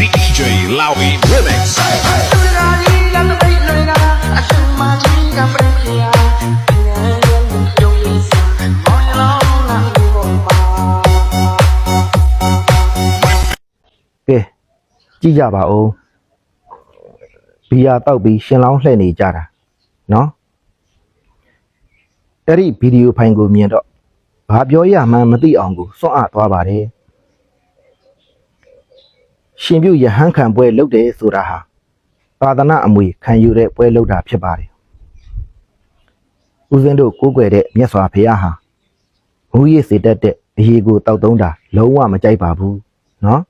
The DJ Lowy Remix. ကဲကြည့်ကြပါဦးဘီယာတောက်ပြီးရှင်လောင်းလှည့်နေကြတာ နော်အဲ့ဒီဗီဒီယိုဖိုင်ကိုမြင်တော့ဘာပြောရမှန်းမသိအောင်ကိုစွန့်အားသွားပါတယ်ရှင်ပြုယဟန်ခံပွဲလုပ်တယ်ဆိုတာဟာသာသနာအမွေခံယူတဲ့ပွဲလုပ်တာဖြစ်ပါတယ်ဦးဇင်းတို့ကိုးကွယ်တဲ့မြတ်စွာဘုရားဟာမူရည်စေတတ်တဲ့အရေးကိုတောက်သုံးတာလုံးဝမကြိုက်ပါဘူးနော်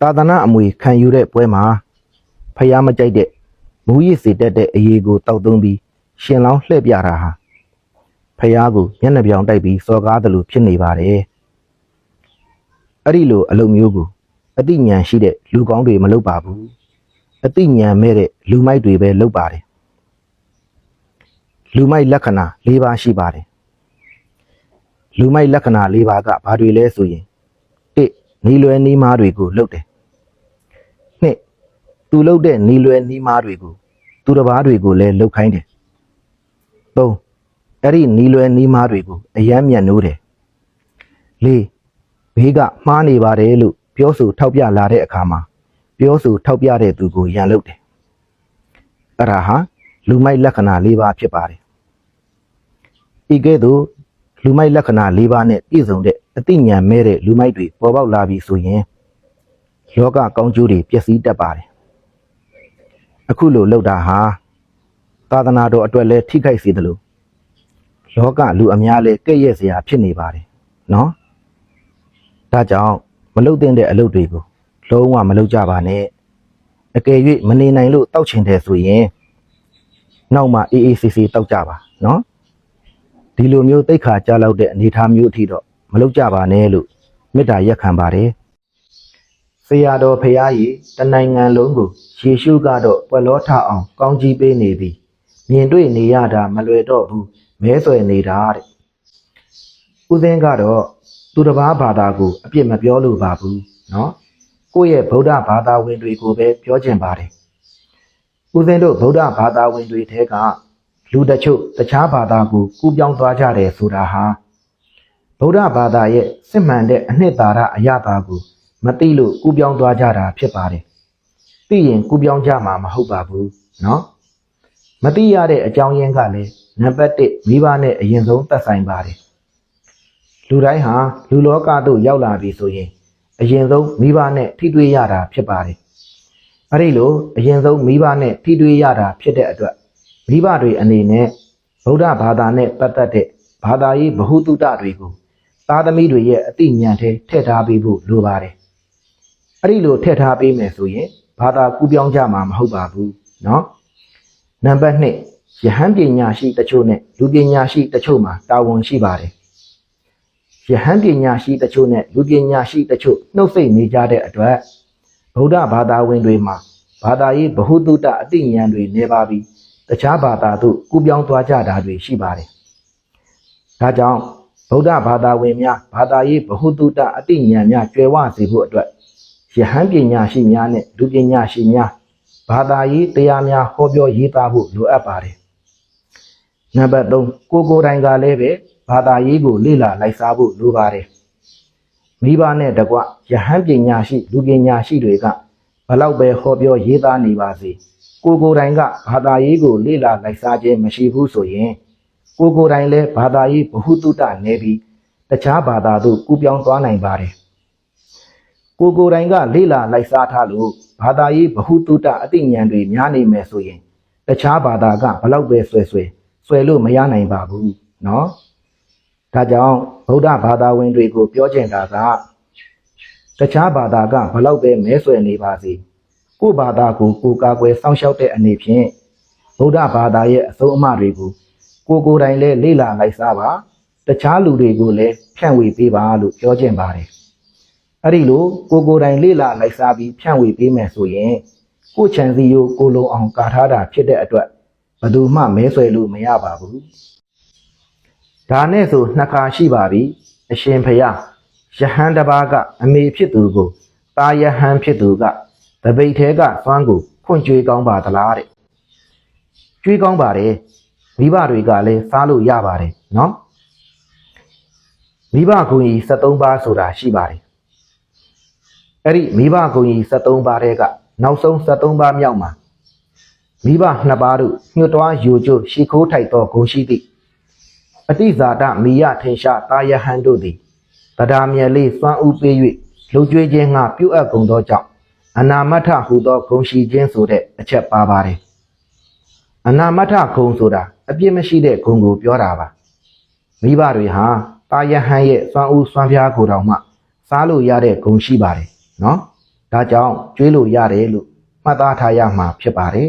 သာသနာအမွေခံယူတဲ့ပွဲမှာဖျားမကြိုက်တဲ့ မူရည်စေတတ်တဲ့အရေးကိုတောက်သုံးပြီးရှင်လောင်းလှည့်ပြတာဟာဖျားကိုမျက်နှာပြောင်တိုက်ပြီးစော်ကားတယ်လို့ဖြစ်နေပါတယ်အဲ့ဒီလိုအလုပ်မျိုးကိုအတိညာဏ်ရှိတဲ့လူကောင်းတွေမလုပ်ပါဘူးအတိညာဏ်မဲ့တဲ့လူမိုက်တွေပဲလုပ်ပါတယ်လူမိုက်လက္ခဏာ၄ပါးရှိပါတယ်လူမိုက်လက္ခဏာ၄ပါးကဘာတွေလဲဆိုရင်တစ်နီလွယ်နီးမားတွေကိုလှုပ်တယ်နှစ် သူလှုပ်တဲ့နီလွယ်နီးမားတွေကိုသူတစ်ပါးတွေကိုလည်းလှုပ်ခိုင်းတယ်သုံးအဲ့ဒီနီလွယ်နီးမားတွေကိုအယမ်းမြတ်နိုးတယ်လေးဘေးကမှားနေပါတယ်လို့ပြောဆိုထောက်ပြလာတဲ့အခါမှာပြောဆိုထောက်ပြတဲ့သူကိုရန်လုပ်တယ်အဲ့ဒါဟာလူမိုက်လက္ခဏာ၄ပါးဖြစ်ပါတယ်ဤကဲ့သို့လူမိုက်လက္ခဏာ၄ပါးနဲ့ပြည့်စုံတဲ့အသိဉာဏ်မဲ့တဲ့လူမိုက်တွေပေါ်ပေါက်လာပြီဆိုရင်လောကကောင်းကျိုးတွေပျက်စီးတတ်ပါတယ် အခုလိုလှုပ်တာဟာသာသနာတော်အတွက်လည်းထိခိုက်စေတယ်လို့လောကလူအများလည်းကဲ့ရဲ့စရာဖြစ်နေပါတယ်နော်ဒါကြောင့်မလှုပ်တဲ့အလုပ်တွေကိုလုံးဝမလုပ်ကြပါနဲ့အကယ်၍မနေနိုင်လို့တောက်ချင်တယ်ဆိုရင်နောက်မှအေးအေးဆေးဆေးတောက်ကြပါနော်ဒီလိုမျိုးတိတ်ခါကြလောက်တဲ့အနေအထားမျိုးအထိတော့မလုပ်ကြပါနဲ့လို့မေတ္တာရက်ခံပါတယ်။ ဆရာတော်ဖရာကြီးတနိုင်ငံလုံးကိုယေရှုကတော့ပွက်လောထအောင်ကောင်းကြီးပေးနေပြီ။မြင်တွေ့နေရတာမလွယ်တော့ဘူးမဲဆွယ်နေတာတဲ့။ဦးသင်းကတော့သူတစ်ပါးဘာသာကိုအပြစ်မပြောလို့ပါဘူးနော်။ကိုယ့်ရဲ့ဗုဒ္ဓဘာသာဝင်တွေကိုပဲပြောချင်ပါတယ်။ဦးသင်းတို့ဗုဒ္ဓဘာသာဝင်တွေထဲကလူတချို့တခြားဘာသာကိုကူးပြောင်းသွားကြတယ်ဆိုတာဟာဗုဒ္ဓဘာသာရဲ့စစ်မှန်တဲ့အနှစ်သာရအရသာကို မသိလို့ကူးပြောင်းသွားကြတာဖြစ်ပါတယ်။သိရင်ကူးပြောင်းကြမှာမဟုတ်ပါဘူးနော်။မသိရတဲ့အကြောင်းရင်းကလည်းနံပါတ်1မိဘနဲ့အရင်ဆုံးသက်ဆိုင်ပါတယ်။လူတိုင်းဟာလူလောကသို့ရောက်လာပြီဆိုရင်အရင်ဆုံးမိဘနဲ့ထိတွေ့ရတာဖြစ်ပါတယ်။အဲဒီလိုအရင်ဆုံးမိဘနဲ့ထိတွေ့ရတာဖြစ်တဲ့အတွက်မိဘတွေအနေနဲ့ဗုဒ္ဓဘာသာနဲ့ပတ်သက်တဲ့ဘာသာရေးဗဟုသုတတွေကိုသားသမီးတွေရဲ့အသိဉာဏ်ထဲထည့်ထားပေးဖို့လိုပါတယ်။ အဲ့ဒီလိုထည့်ထားပေးမယ်ဆိုရင်ဘာသာကူးပြောင်းကြမှာမဟုတ်ပါဘူးเนาะ။နံပါတ်2ယဟန်ပညာရှိတချို့နဲ့လူပညာရှိတချို့မှာတာဝန်ရှိပါတယ်။ယဟန်ပညာရှိတချို့နဲ့လူပညာရှိတချို့နှုတ်ဆက်နေကြတဲ့အတွက်ဗုဒ္ဓဘာသာဝင်တွေမှာဘာသာရေးဗဟုသုတအသိဉာဏ်တွေနေပါပြီ။ တခြားဘာသာသို့ကူးပြောင်းသွားကြတာတွေရှိပါတယ်။ဒါကြောင့်ဗုဒ္ဓဘာသာဝင်များဘာသာရေးဗဟုသုတအတိညာဏ်များကျွယ်ဝစေဖို့အတွက် ယဟန်ပညာရှိများနဲ့လူပညာရှိများဘာသာရေးတရားများဟောပြောရေးသားဖို့လိုအပ်ပါတယ်။နံပါတ်3ကိုကိုယ်တိုင်ကလည်းပဲဘာသာရေးကိုလေ့လာလိုက်စားဖို့လိုပါတယ်။မိဘနဲ့တကွယဟန်ပညာရှိလူပညာရှိတွေကဘလောက်ပဲဟောပြောရေးသားနေပါစေ။ကိုကိုယ်တိုင်ကဘာသာရေးကိုလေ့လာလိုက်စားခြင်းမရှိဘူးဆိုရင်ကိုကိုယ်တိုင်လည်းဘာသာရေးဗဟုသုတနေပြီးတခြားဘာသာသို့ကူးပြောင်းသွားနိုင်ပါတယ်။ ကိုကိုယ်တိုင်ကလေ့လာလိုက်စားထားလို့ဘာသာရေးဗဟုသုတအသိဉာဏ်တွေများနေမယ်ဆိုရင်တခြားဘာသာကဘလောက်ပဲဆွဲဆွဲဆွဲလို့မရနိုင်ပါဘူးเนาะ။ဒါကြောင့်ဗုဒ္ဓဘာသာဝင်တွေကိုပြောချင်တာကတခြားဘာသာကဘလောက်ပဲမဲဆွဲနေပါစေ။ ကိုယ့်ဘာသာကိုကိုယ်ကာကွယ်စောင့်ရှောက်တဲ့အနေဖြင့်ဗုဒ္ဓဘာသာရဲ့အဆုံးအမတွေကိုကိုယ်ကိုယ်တိုင်လည်းလေ့လာလိုက်စားပါတခြားလူတွေကိုလည်းဖြန့်ဝေပေးပါလို့ပြောခြင်းပါတယ် အဲ့ဒီလိုကိုယ်ကိုယ်တိုင်လေ့လာလိုက်စားပြီးဖြန့်ဝေပေးမယ်ဆိုရင်ကိုချန်စီကိုကိုလုံအောင်ကာထားတာဖြစ်တဲ့အတွက်ဘယ်သူမှမဲဆွယ်လို့မရပါဘူးဒါနဲ့ဆိုနှစ်ခါရှိပါပြီအရှင်ဖယားယဟန်တစ်ပါးကအမေဖြစ်သူကိုတာယဟန်ဖြစ်သူကတပိတ်သေးကသွမ်းကိုဖွင့်ကြွေးကောင်းပါသလားတဲ့ကြွေးကောင်းပါတယ်မိဘတွေကလည်းစားလို့ရပါတယ်နော်မိဘကူကြီး73ပါးဆိုတာရှိပါတယ် အဲ့ဒီမိဘကူကြီး73ပါးတဲ့ကနောက်ဆုံး73ပါးမြောက်မှာမိဘနှစ်ပါးတို့ညှို့တွားယူကျိုးရှ िख ိုးထိုက်သောဂုဏ်ရှိသည့်အတိဇာတမိယထေရှားတာယဟန်တို့သည်တရားမြတ်လေးစွမ်းဥပေး၍လှုပ်ကြွေးခြင်းငှပြုအပ်ကုန်သောကြောင့်အနာမထဟူသောဂုဏ်ရှိခြင်းဆိုတဲ့အချက်ပါပါတယ်အနာမထဂုံဆိုတာအပြစ်မရှိတဲ့ဂုံကိုပြောတာပါမိဘတွေဟာတာယဟန်ရဲ့စွမ်းဥစွမ်းပြားကိုယ်တော်မှစားလို့ရတဲ့ဂုံရှိပါတယ် နော်ဒါကြောင့်ကျွေးလို့ရတယ်လို့မှတ်သားထားရမှာဖြစ်ပါတယ်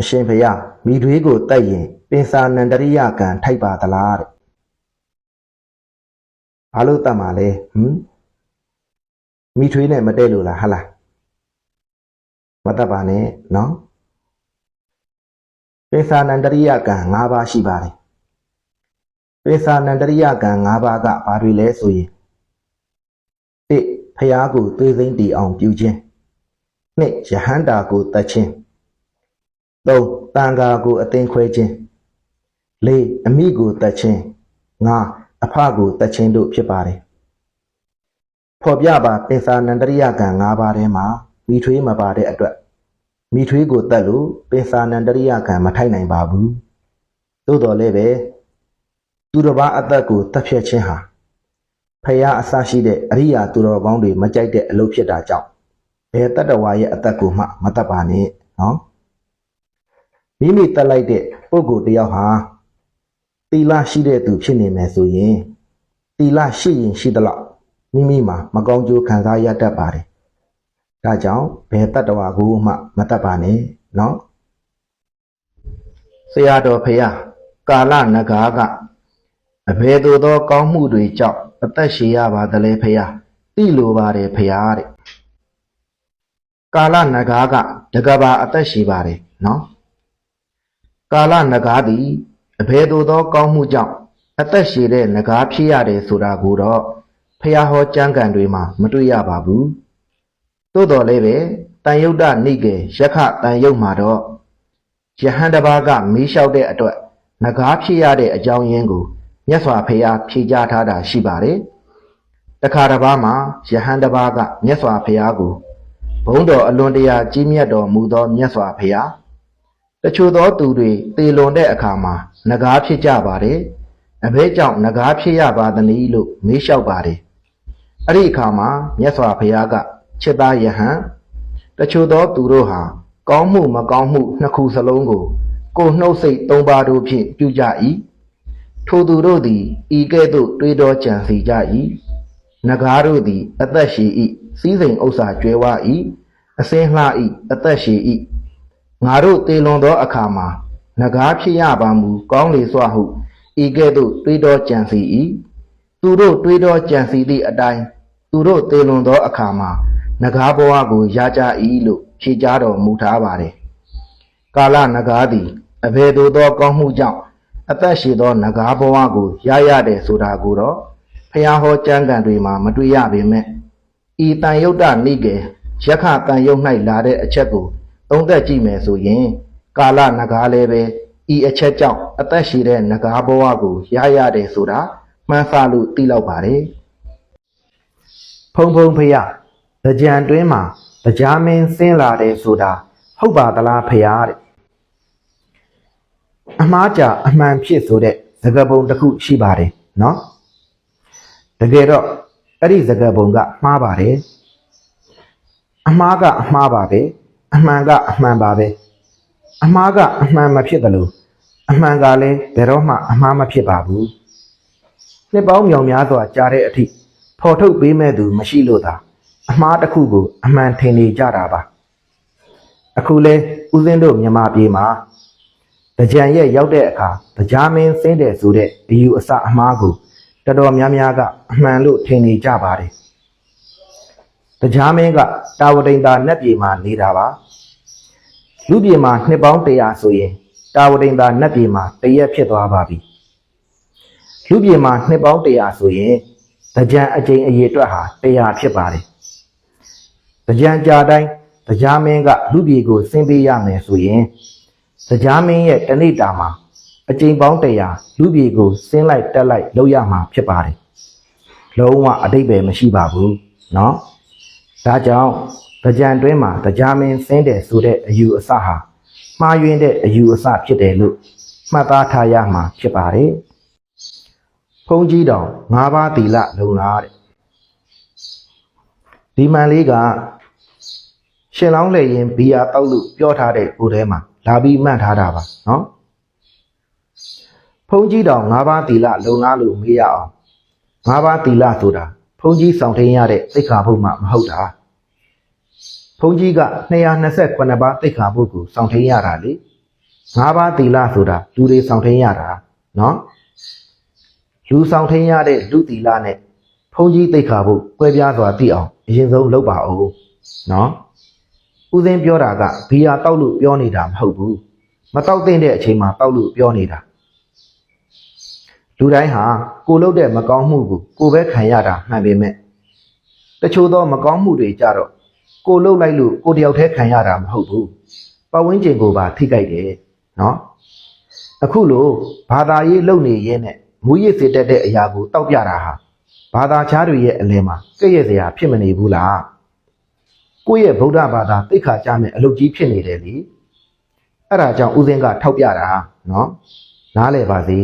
အရှင်ဘုရားမိသွေးကိုတိုက်ရင်ပင်စာနန္တရိယကံထိုက်ပါသလားတဲ့ဘာလို့တတ်မှာလဲဟမ်မိထွေးနဲ့မတည့်လို့လားဟာလားမတတ်ပါနဲ့နော်ပင်စာနန္တရိယကံ၅ပါးရှိပါတယ်ပင်စာနန္တရိယကံ၅ပါးကဘာတွေလဲဆိုရင်၁ ဖျားကိုသွေးစိမ့်တီအောင်ပြုခြင်း၂ယဟန္တာကိုတတ်ခြင်း၃တန်ဃာကိုအသင်ခွဲခြင်း၄အမိကိုတတ်ခြင်း၅အဖကိုတတ်ခြင်းတို့ဖြစ်ပါတယ်ဖော်ပြပါပင်စာနန္တရိယကံ၅ပါးထဲမှာမိထွေးမပါတဲ့အတွက်မိထွေးကိုတတ်လို့ပင်စာနန္တရိယကံမထိုက်နိုင်ပါဘူးသို့တော်လည်းပဲသူတစ်ပါးအသက်ကိုတက်ဖြတ်ခြင်းဟာ ဖယားအစရှိတဲ့အရိယာသူတော်ကောင်းတွေမကြိုက်တဲ့အလုပ်ဖြစ်တာကြောင့်ဘယ်တတ္တဝါရဲ့အသက်ကိုမှမတတ်ပါနဲ့နော်မိမိတက်လိုက်တဲ့ပုဂ္ဂိုလ်တယောက်ဟာတီလာရှိတဲ့သူဖြစ်နေမယ်ဆိုရင်တီလာရှိရင်ရှိသလောက်မိမိမှာမကောင်းကျိုးခံစားရတတ်ပါတယ်ဒါကြောင့်ဘယ်တတ္တဝါကိုမှမတတ်ပါနဲ့နော်ဆရာတော်ဖယားကာလနဂါကအဘယ်သို့သော ကောင်းမှုတွေကြောင့် အသက်ရှည်ရပါသလဲဖယားသိလိုပါတယ်ဖယားတဲ့ကာလနဂါကတကဘာအသက်ရှည်ပါတယ်နော်ကာလနဂါသည်အဘယ်သို့သော ကောင်းမှုကြောင့်အသက်ရှည်တဲ့နဂါဖြစ်ရတယ်ဆိုတာကိုတော့ဖယားဟောကျမ်းဂန်တွေမှာမတွေ့ရပါဘူးသို့တော်လည်းပဲတန်ယုတ်တနိကေယခတန်ယုတ်မှာတော့ယဟန်တစ်ပါးကမေးလျှောက်တဲ့အတွက်ငကားဖြစ်ရတဲ့အကြောင်းရင်းကို မြတ်စွာဘုရားဖြေကြားထားတာရှိပါတယ်။တခါတစ်ပါးမှာယဟန်တစ်ပါးကမြတ်စွာဘုရားကိုဘုန်းတော်အလွန်တရာကြီးမြတ်တော်မူသောမြတ်စွာဘုရားတချို့သောသူတွေတေလွန်တဲ့အခါမှာငကားဖြစ်ကြပါတယ်။အဘဲကြောင့်ငကားဖြစ်ရပါသနည်းလို့မေးလျှောက်ပါတယ်။အဲ့ဒီအခါမှာမြတ်စွာဘုရားကချစ်သားယဟန်တချို့သောသူတို့ဟာကောင်းမှုမကောင်းမှုနှစ်ခုစလုံးကိုကိုယ်နှုတ်စိတ်သုံးပါးတို့ဖြင့်ပြုကြ၏ ထိုသူတို့သည်ဤကဲ့သို့တွေးတောကြံစီကြ၏နဂါးတို့သည် အသက်ရှည်၏စည်းစိမ်ဥစ္စာကျွဲဝ၏အစင်းလှ၏အသက်ရှည်၏ငါတို့တေလွန်သောအခါမှာနဂါးဖြစ်ရပါမူကောင်းလေစွာဟုဤကဲ့သို့တွေးတောကြံစီ၏သူတို့တွေးတောကြံစီသည့်အတိုင်းသူတို့တေလွန်သောအခါမှာနဂါးဘဝကိုရကြ၏လို့ဖြေကြားတော်မူထားပါတယ်ကာလနဂါးသည်အဘယ်သို့သောကောင်းမှုကြောင့် အသက်ရှည်သောနဂါးဘဝကိုရရတယ်ဆိုတာကိုတော့ဖျားဟောကျမ်းဂန်တွေမှာမတွေ့ရပေမဲ့ဤတန်ယုတ်တနိကေယခတန်ယုတ်၌လာတဲ့အချက်ကိုသုံးသက်ကြည့်မယ်ဆိုရင် ကာလနဂါးလည်းပဲဤအချက်ကြောင့်အသက်ရှည်တဲ့နဂါးဘဝကိုရရတယ်ဆိုတာမှန်းဆလို့သိလောက်ပါတယ်ဖုံဖုံဖျားကြံတွင်းမှာတရားမင်းဆင်းလာတယ်ဆိုတာဟုတ်ပါသလားဖျားတဲ့ အမှားကြအမှန်ဖြစ်ဆိုတဲ့သကပုံတစ်ခုရှိပါတယ်နော်တကယ်တော့အဲ့ဒီသကပုံကမှားပါတယ်အမှားကအမှားပါပဲအမှန်ကအမှန်ပါပဲအမှားကအမှန်မဖြစ်တယ်လို့အမှန်ကလည်းဘယ်တော့မှအမှားမဖြစ်ပါဘူးနှစ်ပေါင်းမြောင်များစွာကြာတဲ့အထိဖော်ထုတ်ပေးမဲ့သူမရှိလို့သာအမှားတစ်ခုကိုအမှန်ထင်နေကြတာပါအခုလဲဦးစင်းတို့မြန်မာပြည်မှာ ကြံရဲ့ရောက်တဲ့အခါတရားမင်းစင်းတယ်ဆိုတဲ့အယူအဆအမှားကိုတော်တော်များများကအမှန်လို့ထင်နေကြပါတယ်တတရားမင်းကတာဝတိန်သာနတ်ပြည်မှာနေတာပါလူပြည်မှာနှစ်ပေါင်း100ဆိုရင်တာဝတိန်သာနတ်ပြည်မှာတရက်ဖြစ်သွားပါပြီလူပြည်မှာနှစ်ပေါင်း100ဆိုရင်တရားအကျိန်အရေအတွက်ဟာ100ဖြစ်ပါတယ်တရားကြာတိုင်းတရားမင်းကလူပြည်ကိုဆင်းပေးရမယ်ဆိုရင် ။စကြားမင်းရဲ့တနေ့တာမှာအကြိမ်ပေါင်းတရာလူပြေကိုဆင်းလိုက်တက်လိုက်လောက်ရမှာဖြစ်ပါတယ်။လုံးဝအတိတ်ပဲမရှိပါဘူး။နော်။ဒါကြောင့်ကြံတွင်းမှာကြားမင်းဆင်းတယ်ဆိုတဲ့အယူအဆဟာမှားယွင်းတဲ့အယူအဆဖြစ်တယ်လို့မှတ်သားထားရမှာဖြစ်ပါတယ်။ဘုန်းကြီးတော်၅ပါးသီလလုံလားတဲ့။ဒီမှန်လေးကရှင်လောင်းလေရင်ဘီယာတောက်လို့ပြောထားတဲ့ကိုယ်ထဲမှာ လာပြီးမှတ်ထားတာပါနော်။ဘုန်းကြီးတော်၅ပါးသီလလုံလားလို့မေးရအောင်၅ပါးသီလဆိုတာဘုန်းကြီးဆောင်ထင်းရတဲ့သိက္ခာပုဒ်မှမဟုတ်တာ။ဘုန်းကြီးက228ပါးသိက္ခာပုဒ်ကိုဆောင်ထင်းရတာလေ။၅ပါးသီလဆိုတာလူတွေဆောင်ထင်းရတာနော်။လူဆောင်ထင်းရတဲ့လူသီလနဲ့ဘုန်းကြီးသိက္ခာပုဒ်ကွဲပြားစွာသိအောင်အရင်ဆုံးလုပ်ပါဦးနော်။ ဦးစင်းပြောတာကဘီယာတောက်လို့ပြောနေတာမဟုတ်ဘူး။မတောက်တဲ့အချိန်မှာတောက်လို့ပြောနေတာ။လူတိုင်းဟာကိုလုပ်တဲ့မကောင်းမှုကိုကိုပဲခံရတာမှန်ပေမဲ့တချို့သောမကောင်းမှုတွေကြတော့ကိုလုပ်လိုက်လို့ကိုတယောက်တည်းခံရတာမဟုတ်ဘူးပတ်ဝန်းကျင်ကိုပါထိခိုက်တယ်နော်အခုလိုဘာသာရေးလုပ်နေရင်းနဲ့မူရစ်စေတက်တဲ့အရာကိုတောက်ပြတာဟာဘာသာခြားတွေရဲ့အလယ်မှာကြည့်ရစရာဖြစ်မနေဘူးလား ကိုယ့်ရဲ့ဗုဒ္ဓဘာသာသိက္ခာကြမဲ့အလုပ်ကြီးဖြစ်နေတယ်လေအဲ့ဒါကြောင့်ဦးစင်းကထောက်ပြတာနော်နားလည်ပါစေ